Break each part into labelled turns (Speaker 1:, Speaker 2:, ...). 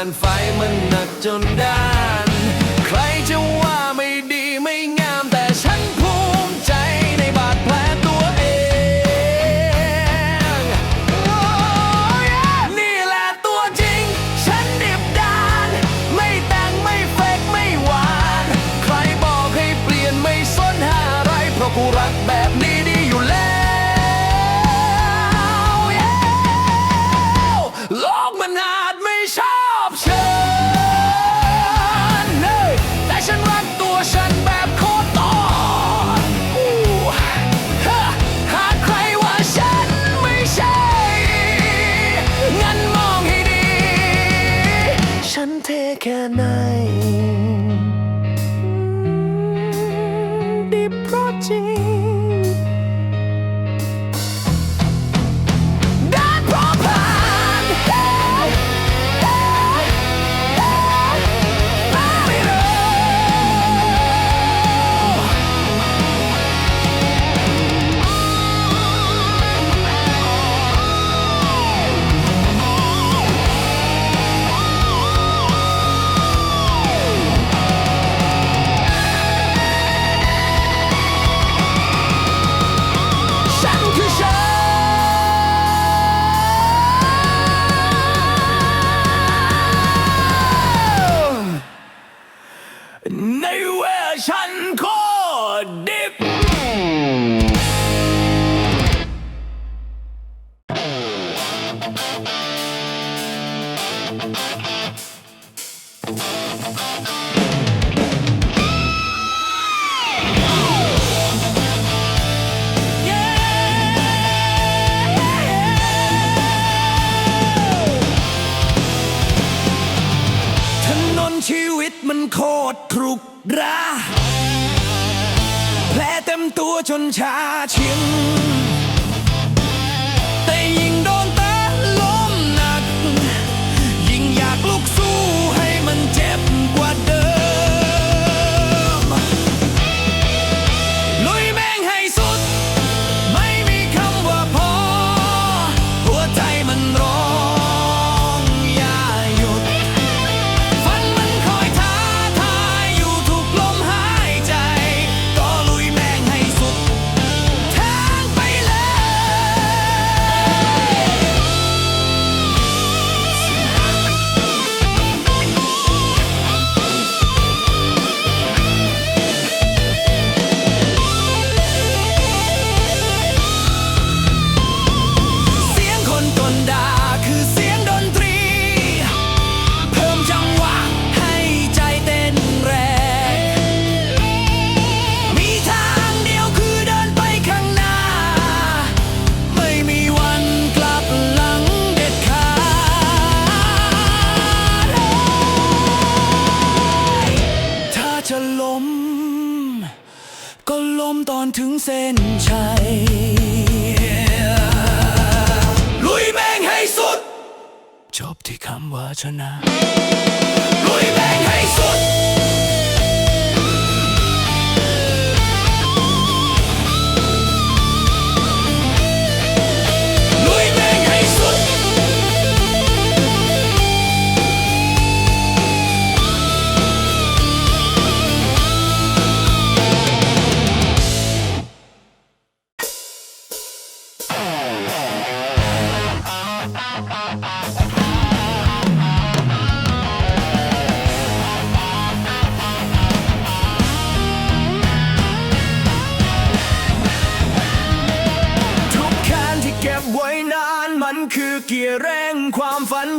Speaker 1: านไฟมันหนักจนได้ cannot. Nowhere shall call. ราแผลเต็มตัวจนชาชิง ก็ล้มตอนถึงเส้นชัย ลุยแม่งให้สุด จบที่คำว่าชนะ ลุยแม่งให้สุด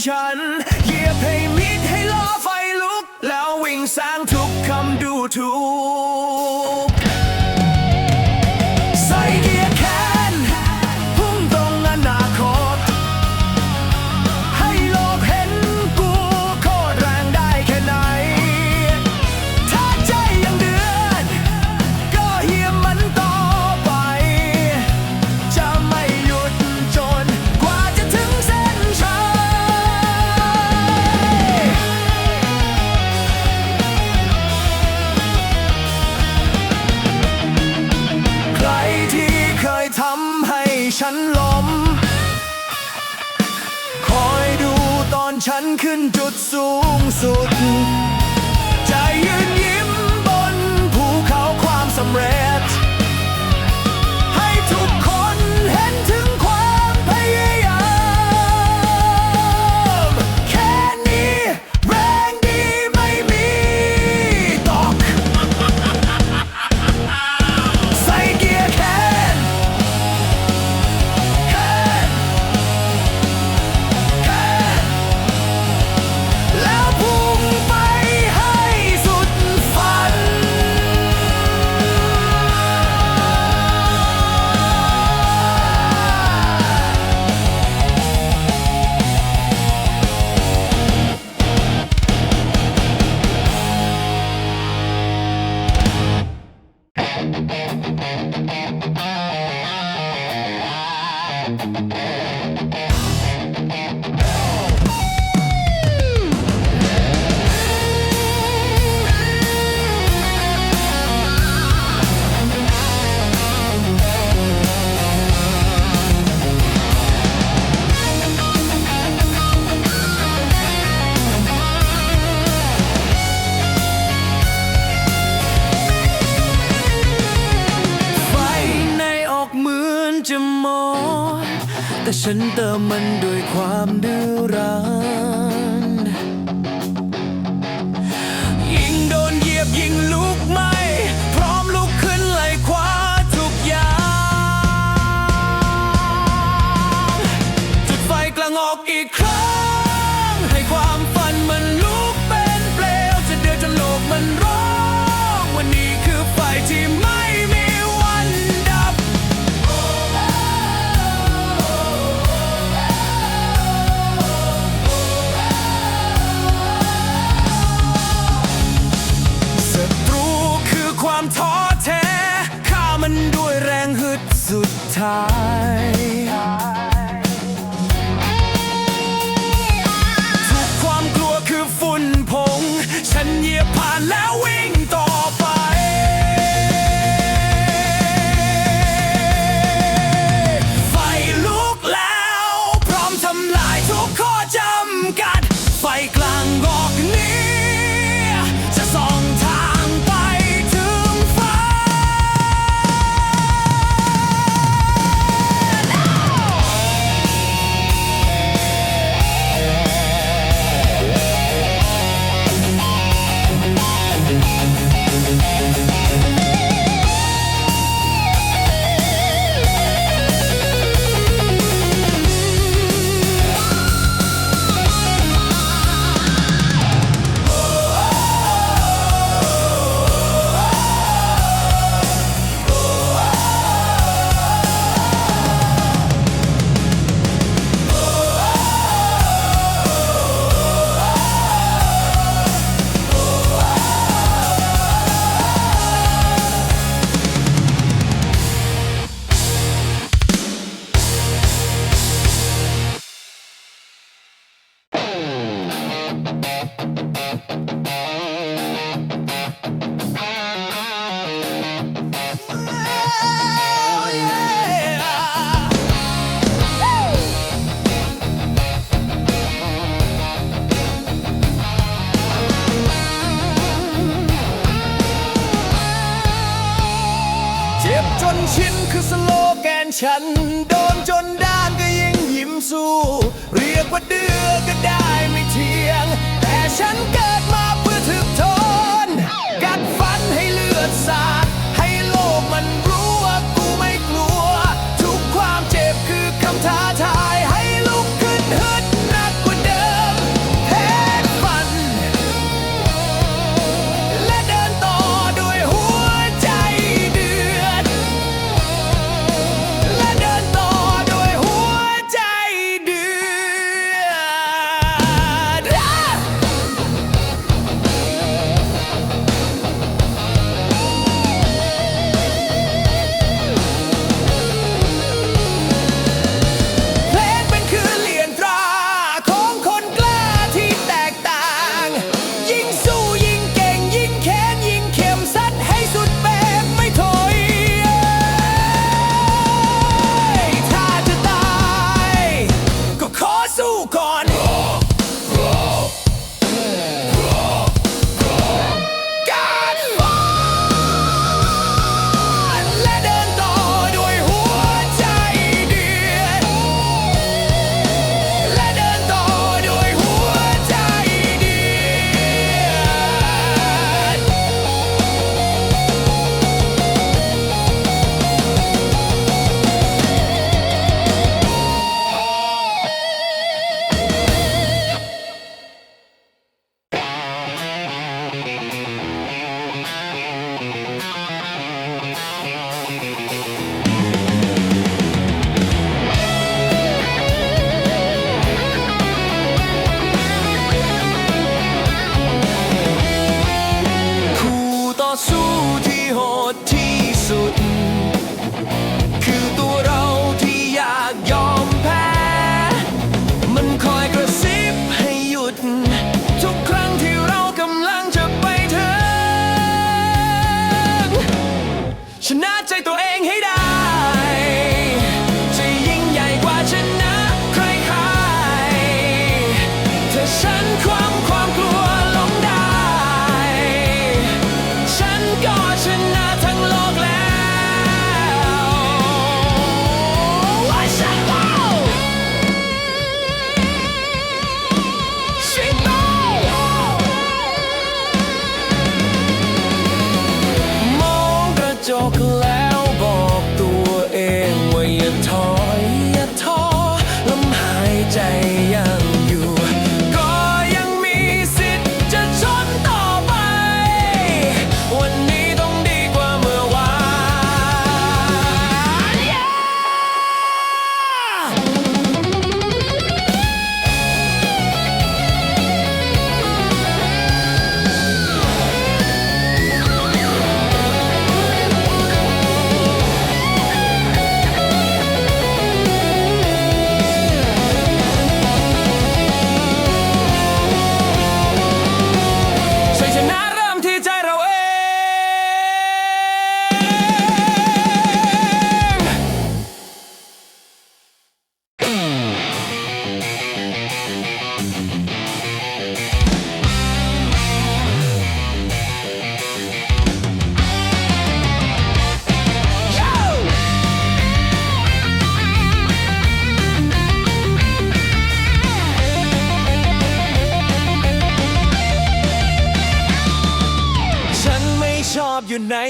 Speaker 1: sunshine. แต่ฉันเติมมันด้วยความดื้อรั้น ฉัน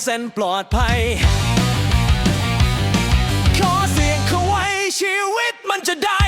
Speaker 1: เส้นปลอดภัย ขอเสียงเขาไว้ชีวิตมันจะได้